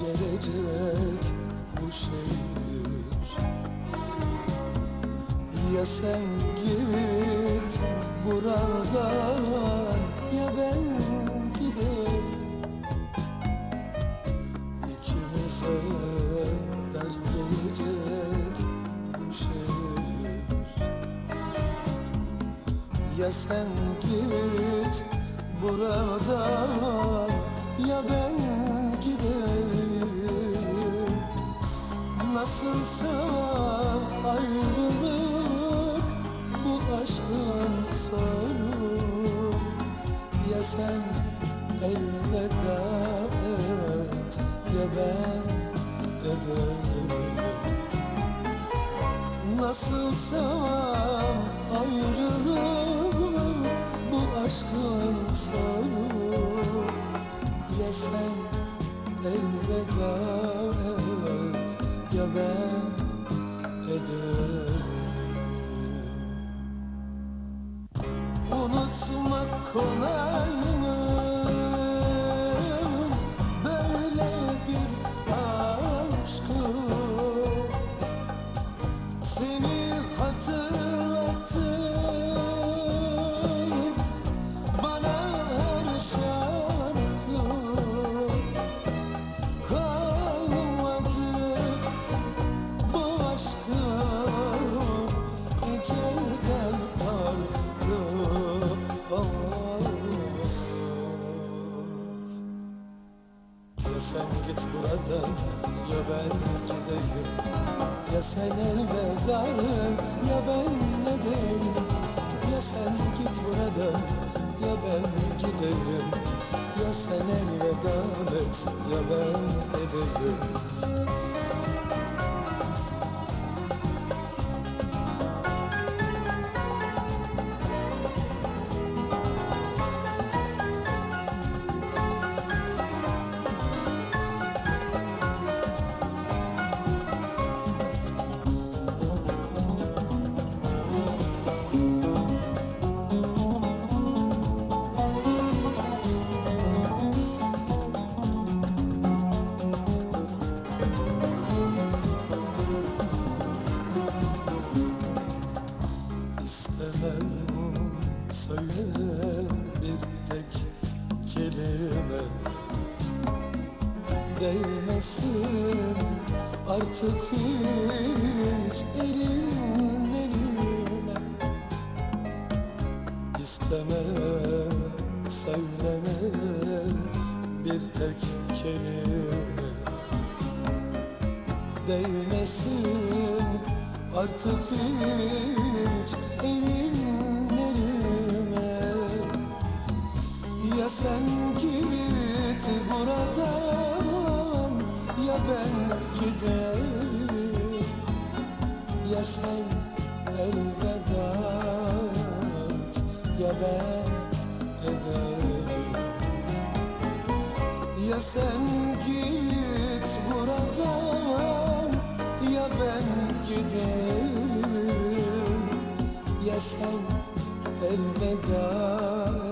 gelecek bu şehir. Ya sen git buradan ya ben giderim İkimize der gelecek bu şehir. Ya sen git buradan ya ben giderim. Nasılsa ayrılık bu aşkın sonu Ya sen elveda et ya ben ederim Nasılsa ayrılık bu aşkın sen elveda et ya ben sen git buradan ya ben gideyim. Ya sen elveda et ya ben ne diyeyim Ya sen git buradan ya ben gideyim. Ya sen elveda et ya ben edeyim İstemem söyle bir tek kelime. Değmesin artık hiç elin elime İstemem söyleme bir tek kelime. Değmesin artık hiç elin elime Ya sen git buradan ya ben giderim Ya sen elveda ya ben ederim ya sen git buradan ben giderim Ya sen elveda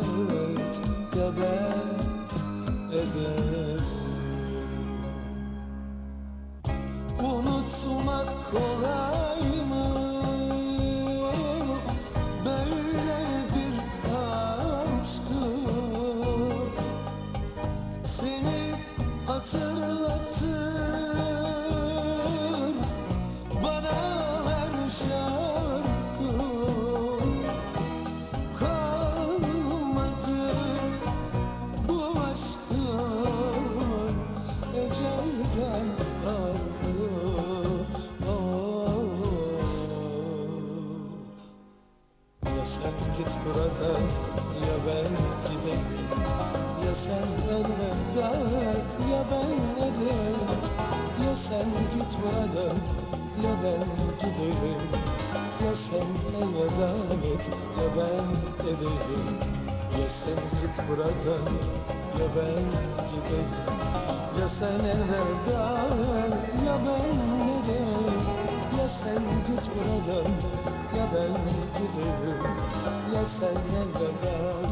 sen git buradan ya ben gideyim. Ya sen elveda ya ben edeyim. Ya sen git buradan ya ben gideyim. Ya sen elveda ya ben edeyim. Ya sen git buradan ya ben gideyim. Ya sen elveda ya ben edeyim. Ya sen git buradan ya ben giderim Ya sen ya ben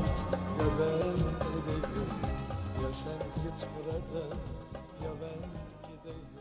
Ya ben giderim Ya sen git buradan Ya ben gideyim.